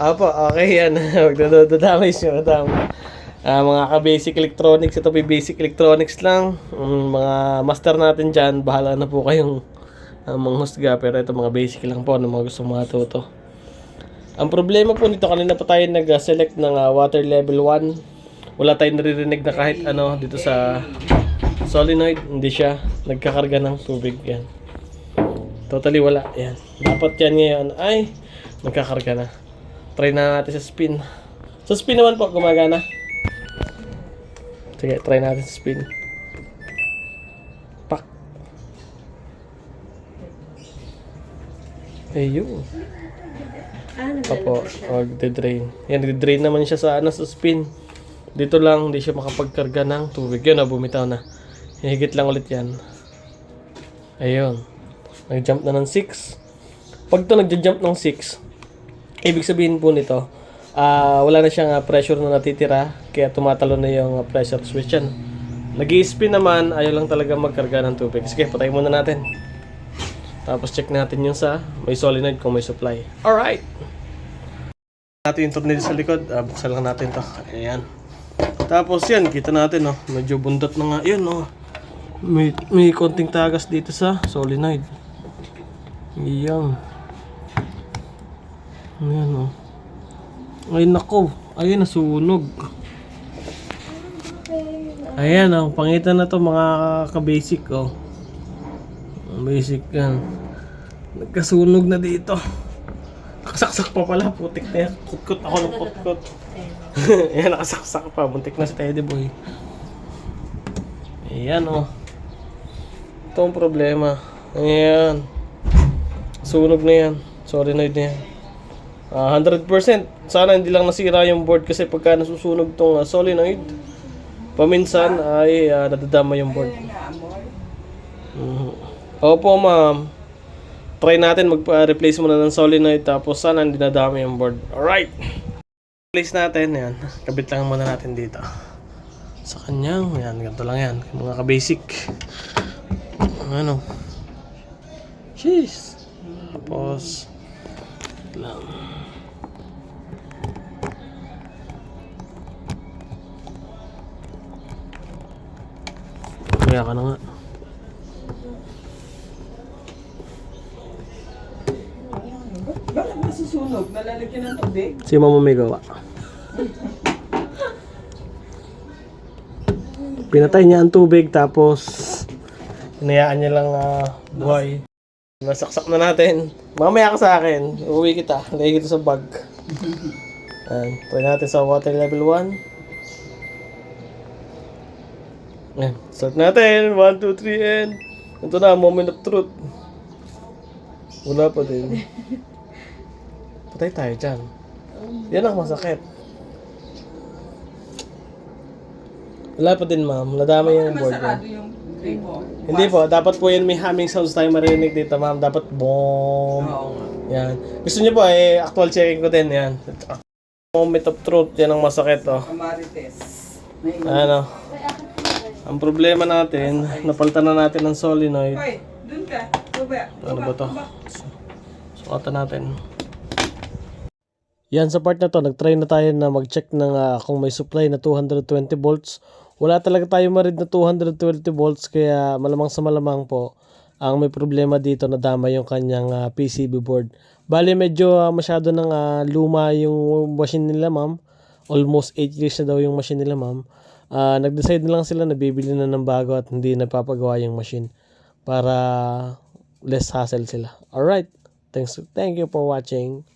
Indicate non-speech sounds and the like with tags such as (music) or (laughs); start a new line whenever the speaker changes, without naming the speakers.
Apo, okay (laughs) yan. Huwag na dadamay siya. Madam. Ah, mga ka-basic electronics, ito po basic electronics lang. Mm, mga master natin dyan, bahala na po kayong uh, manghusga. Pero ito mga basic lang po ng mga gusto matuto. Ang problema po nito, kanina pa tayo nag-select ng ah, water level 1. Wala tayong naririnig na kahit ano dito sa solenoid. Hindi siya nagkakarga ng tubig. Yan. Totally wala. Yan. Dapat yan ngayon ay nagkakarga na. Try na natin sa spin. Sa spin naman po, gumagana. Sige, try natin sa spin. Pak. Ayun.
Ah,
Opo, magde-drain. Yan, nagde-drain naman siya sa, ano, sa spin. Dito lang, hindi siya makapagkarga ng tubig. Yun, oh, bumitaw na. Higit lang ulit yan. Ayun. Nag-jump na ng 6. Pag to nag-jump ng 6, ibig sabihin po nito, ah wala na siyang ah, pressure na natitira, kaya tumatalo na yung ah, pressure switch yan. nag spin naman, ayaw lang talaga magkarga ng tubig. Sige, patayin muna natin. Tapos check natin yung sa may solenoid kung may supply. Alright! Natin yung tornilyo sa likod. Ah, buksan lang natin to. Ayan. Tapos yan, kita natin, no. Medyo bundot na nga. Yun, no. May, may konting tagas dito sa solenoid. Yan. Ayan, no. Ay, nako. Ayun, nasunog. Ayan, ang pangitan na to mga ka-basic, oh. Basic yan. Nagkasunog na dito. Nakasaksak pa pala, putik na yan. Kutkot ako ng kutkot. (laughs) Ayan, nakasaksak pa. Buntik na si Teddy Boy. Ayan, oh. Ito ang problema. Ayan. Sunog na yan. Sorry na yan. Ah, 100%. Sana hindi lang nasira yung board kasi pagka nasusunog tong ah, solenoid, paminsan ay ah, nadadama yung board. Mhm. Opo, ma'am. Try natin mag-replace muna ng solenoid tapos sana hindi nadami yung board. Alright. Replace natin. Yan. Kabit lang muna natin dito. Sa kanyang. Yan. Ganito lang yan. Mga ka-basic. Ano. Jeez. Tapos. Lang. Kaya ka na nga.
Bakit nasusunog? Nalalagyan ng tubig?
Si Mama may gawa. Pinatay niya ang tubig tapos hinayaan niya lang ah, buhay. Nasaksak na natin. Mamaya ka sa akin. Uwi kita. Lagay kita sa bag. Ayan. Try natin sa water level 1. Ayan. Start natin. 1, 2, 3, and... Ito na, moment of truth. Wala pa din. Patay tayo dyan. Yan ang masakit. Wala pa din ma'am. Nadamay yung board.
Masarado yung gripo.
Hindi po. Dapat po yun may humming sounds tayo marinig dito ma'am. Dapat boom.
Oo.
Yan. Gusto niyo po eh actual checking ko din. Yan. Moment of truth. Yan ang masakit oh.
Amarites. May
Ano. Ang problema natin, napalitan na natin ng solenoid.
Hoy, dun ka. Baba.
Ano ba to? Sukatan natin. Yan sa part na to, nag-try na tayo na mag-check ng ah, kung may supply na 220 volts. Wala talaga tayo marid na 220 volts kaya malamang sa malamang po ang may problema dito na dama yung kanyang ah, PCB board. Bali medyo ah, masyado nang ah, luma yung machine nila ma'am. Almost 8 years na daw yung machine nila ma'am. Ah, nag-decide na lang sila na bibili na ng bago at hindi napapagawa yung machine para less hassle sila. Alright. Thanks. Thank you for watching.